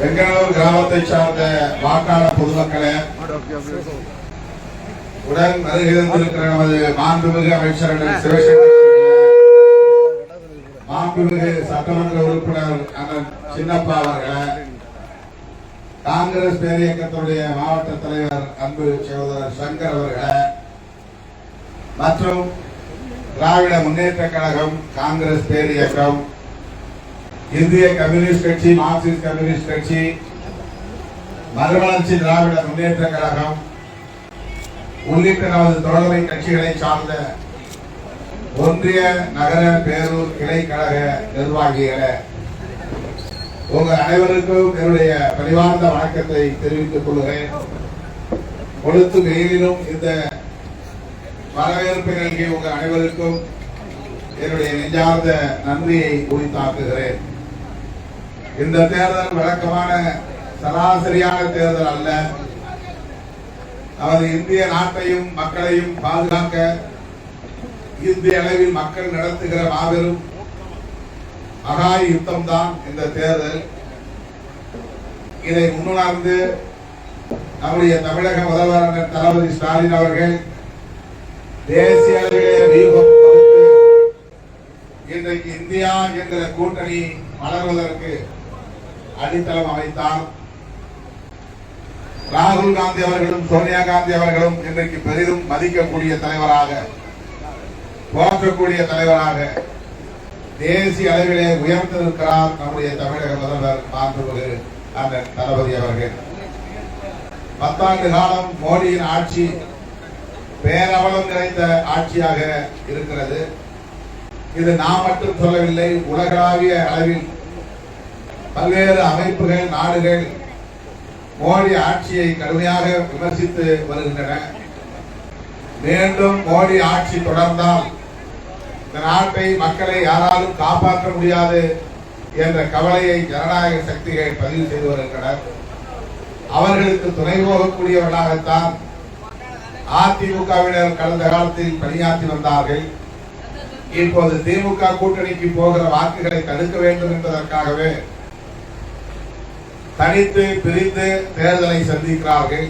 வெங்கடூர் கிராமத்தை சார்ந்த வாக்காள பொதுமக்களே உடன் வருகை நமது மாண்புமிகு அமைச்சரிடம் அண்ணன் சிவசங்கர் மாண்புமிகு சட்டமன்ற உறுப்பினர் அண்ணன் சின்னப்பா அவர்களே காங்கிரஸ் பேரியக்கத்துடைய மாவட்ட தலைவர் அன்பு சகோதரர் சங்கர் அவர்களே மற்றும் திராவிட முன்னேற்ற கழகம் காங்கிரஸ் பேரியக்கம் இந்திய கம்யூனிஸ்ட் கட்சி மார்க்சிஸ்ட் கம்யூனிஸ்ட் கட்சி மறுமலர்ச்சி திராவிட முன்னேற்ற கழகம் உள்ளிட்ட நமது தோழமை கட்சிகளை சார்ந்த ஒன்றிய நகர பேரூர் கிளை கழக நிர்வாகிகளே உங்கள் அனைவருக்கும் என்னுடைய பரிவார்ந்த வணக்கத்தை தெரிவித்துக் கொள்கிறேன். கொடுத்து வெயிலிலும் இந்த வரவேற்பு நல்கிய உங்கள் அனைவருக்கும் என்னுடைய நெஞ்சார்ந்த நன்றியை உரித்தாக்குகிறேன் இந்த தேர்தல் வழக்கமான சராசரியான தேர்தல் அல்ல. நமது இந்திய நாட்டையும் மக்களையும் பாதுகாக்க இந்திய அளவில் மக்கள் நடத்துகிற மாபெரும் மகா யுத்தம் தான் இந்த தேர்தல். இதை முன்னுணர்ந்து நம்முடைய தமிழக முதல்வர் தளபதி ஸ்டாலின் அவர்கள் தேசிய அளவிலே வியூகம் இன்றைக்கு இந்தியா என்கிற கூட்டணி வளர்வதற்கு அடித்தளம் அமைத்தார். ராகுல் காந்தி அவர்களும் சோனியா காந்தி அவர்களும் இன்றைக்கு பெரிதும் மதிக்கக்கூடிய தலைவராக போற்றக்கூடிய தலைவராக தேசிய அளவிலே உயர்ந்திருக்கிறார் நம்முடைய தமிழக முதல்வர் மாண்புமிகு அண்ணன் தளபதி அவர்கள். பத்தாண்டு காலம் மோடியின் ஆட்சி பேரவலம் நிறைந்த ஆட்சியாக இருக்கிறது. இது நான் மட்டும் சொல்லவில்லை உலகளாவிய அளவில் பல்வேறு அமைப்புகள் நாடுகள் மோடி ஆட்சியை கடுமையாக விமர்சித்து வருகின்றன. மீண்டும் மோடி ஆட்சி தொடர்ந்தால் இந்த நாட்டை மக்களை யாராலும் காப்பாற்ற முடியாது என்ற கவலையை ஜனநாயக சக்திகள் பதிவு செய்து வருகின்றனர். அவர்களுக்கு துணை போகக்கூடியவர்களாகத்தான் அதிமுகவினர் கடந்த காலத்தில் பணியாற்றி வந்தார்கள். இப்போது திமுக கூட்டணிக்கு போகிற வாக்குகளை தடுக்க வேண்டும் என்பதற்காகவே தனித்து பிரிந்து தேர்தலை சந்திக்கிறார்கள்.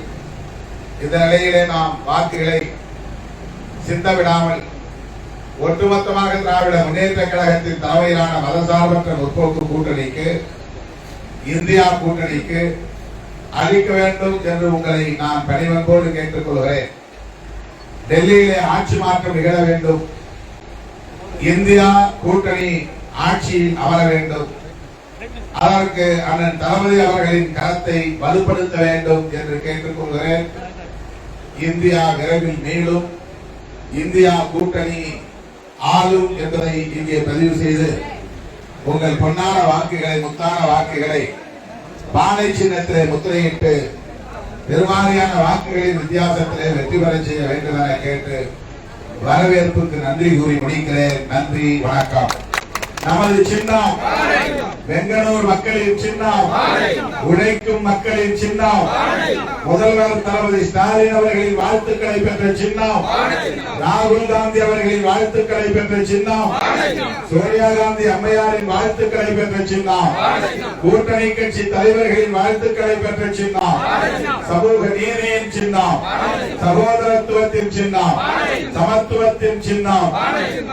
இந்த நிலையிலே நாம் வாக்குகளை சிந்த விடாமல் ஒட்டுமொத்தமாக திராவிட முன்னேற்ற கழகத்தின் தலைமையிலான மதசார்பற்ற முற்போக்கு கூட்டணிக்கு இந்தியா கூட்டணிக்கு அளிக்க வேண்டும் என்று உங்களை நான் பணிவன்போடு கேட்டுக்கொள்கிறேன். டெல்லியிலே ஆட்சி மாற்றம் நிகழ வேண்டும். இந்தியா கூட்டணி ஆட்சியில் அமர வேண்டும். அதற்கு அண்ணன் தளபதி அவர்களின் கரத்தை வலுப்படுத்த வேண்டும் என்று கேட்டுக்கொள்கிறேன். இந்தியா விரைவில் மீளும் இந்தியா கூட்டணி ஆளும் என்பதை இங்கே பதிவு செய்து உங்கள் பொன்னான வாக்குகளை முத்தான வாக்குகளை பானை சின்னத்திலே முத்திரையிட்டு பெருவாரியான வாக்குகளின் வித்தியாசத்திலே வெற்றி பெற செய்ய வேண்டும் என கேட்டு வரவேற்புக்கு நன்றி கூறி முடிக்கிறேன். நன்றி வணக்கம். நமது சின்னம். வெங்கனூர் மக்களின் சின்னம். உழைக்கும் மக்களின் சின்னம். முதல்வர் தளபதி ஸ்டாலின் அவர்களின் வாழ்த்துக்களை பெற்ற சின்னம். ராகுல் காந்தி அவர்களின் வாழ்த்துக்களை பெற்ற சின்னம். சோனியா காந்தி அம்மையாரின் வாழ்த்துக்களை பெற்ற சின்னம். கூட்டணி கட்சி தலைவர்களின் வாழ்த்துக்களை பெற்ற சின்னம். சமூக நீதியின் சின்னம். சகோதரத்துவத்தின் சின்னம். சமத்துவத்தின் சின்னம்.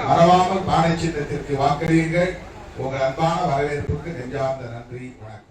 மறவாமல் பானை சின்னத்திற்கு வாக்களியுங்கள். உங்கள் அன்பான வரவேற்புக்கு நெஞ்சார்ந்த நன்றி வணக்கம்.